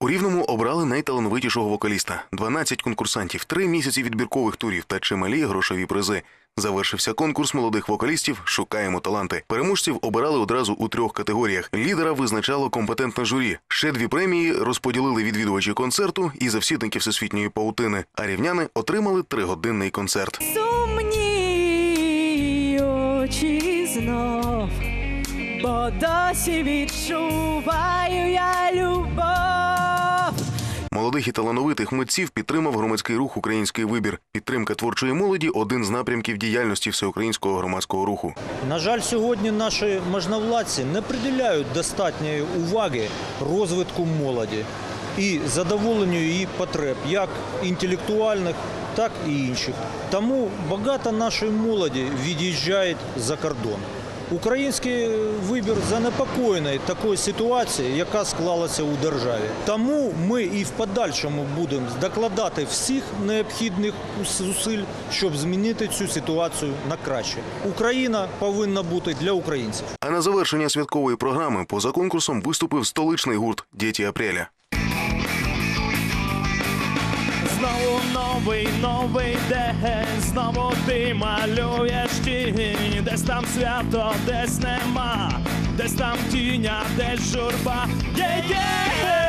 У рівному обрали найталановитішого вокаліста. 12 конкурсантів, 3 місяці відбіркових турів та чималі грошові призи. Завершився конкурс молодих вокалістів Шукаємо таланти. Переможців обирали одразу у трьох категоріях. Лідера визначало компетентне журі. Ще дві премії розподілили відвідувачі концерту і завсідники всесвітньої паутини. А рівняни отримали тригодинний концерт. Сумні очі знов, бо досі відчуваю я. Молодих і талановитих митців підтримав громадський рух Український вибір. Підтримка творчої молоді один з напрямків діяльності всеукраїнського громадського руху. На жаль, сьогодні наші можновладці не приділяють достатньої уваги розвитку молоді і задоволенню її потреб, як інтелектуальних, так і інших. Тому багато нашої молоді від'їжджає за кордон. Український вибір занепокоєний такою ситуацією, яка склалася у державі. Тому ми і в подальшому будемо докладати всіх необхідних зусиль, щоб змінити цю ситуацію на краще. Україна повинна бути для українців. А на завершення святкової програми поза конкурсом виступив столичний гурт Діті Апреля. Знову новий, новий день, знову ти малюєш тінь, десь там свято, десь нема, десь там тіня, десь журба. Є-є!